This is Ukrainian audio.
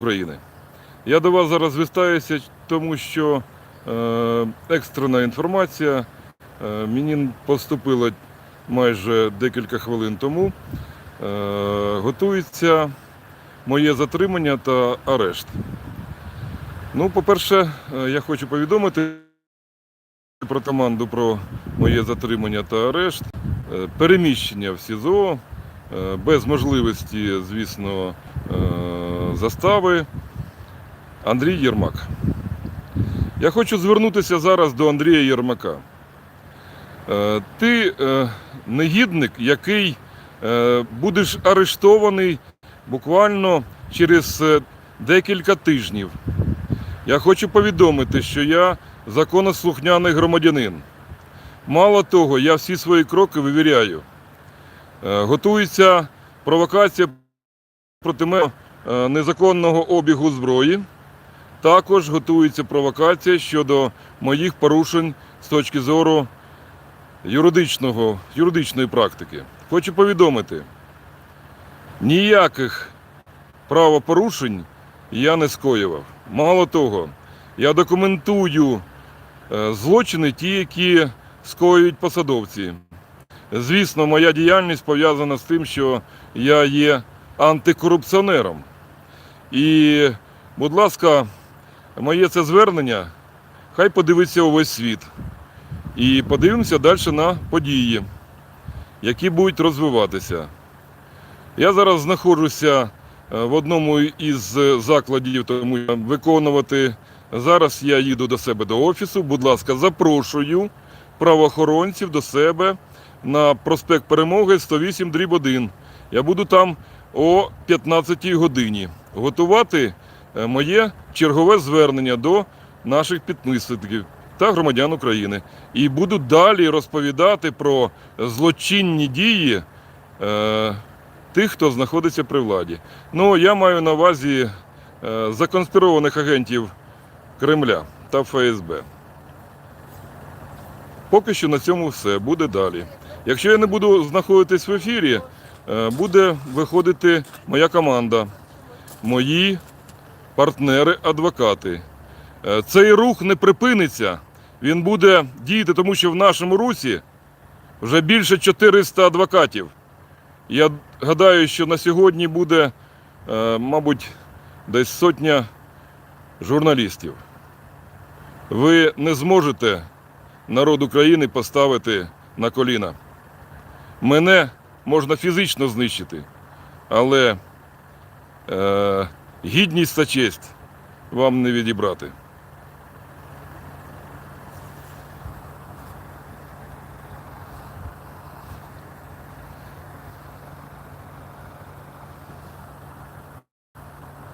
України. Я до вас зараз звертаюся, тому що е, екстрена інформація е, мені поступила майже декілька хвилин тому. Е, готується моє затримання та арешт. Ну, по-перше, е, я хочу повідомити про команду про моє затримання та арешт, е, переміщення в СІЗО е, без можливості, звісно, е, застави. Андрій Єрмак. Я хочу звернутися зараз до Андрія Єрмака. Е, Ти е, негідник, який е, будеш арештований буквально через декілька тижнів. Я хочу повідомити, що я законослухняний громадянин. Мало того, я всі свої кроки вивіряю. Готується провокація проти мене незаконного обігу зброї. Також готується провокація щодо моїх порушень з точки зору юридичного, юридичної практики. Хочу повідомити, ніяких правопорушень я не скоював. Мало того, я документую е, злочини, ті, які скоюють посадовці. Звісно, моя діяльність пов'язана з тим, що я є антикорупціонером. І, будь ласка, моє це звернення, хай подивиться увесь світ. І подивимося далі на події, які будуть розвиватися. Я зараз знаходжуся е, в одному із закладів, тому я виконувати. Зараз я їду до себе до офісу. Будь ласка, запрошую правоохоронців до себе на проспект Перемоги 108 дріб 1. Я буду там о 15 годині готувати е, моє чергове звернення до наших підписників та громадян України. І буду далі розповідати про злочинні дії е, тих, хто знаходиться при владі. Ну, я маю на увазі е, законспірованих агентів Кремля та ФСБ. Поки що на цьому все. Буде далі. Якщо я не буду знаходитись в ефірі, буде виходити моя команда, мої партнери-адвокати. Е, Цей рух не припиниться, він буде діяти, тому що в нашому русі вже більше 400 адвокатів. Я гадаю, що на сьогодні буде, е, мабуть, десь сотня журналістів. Ви не зможете народ України поставити на коліна. Мене можна фізично знищити, але е, гідність та честь вам не відібрати.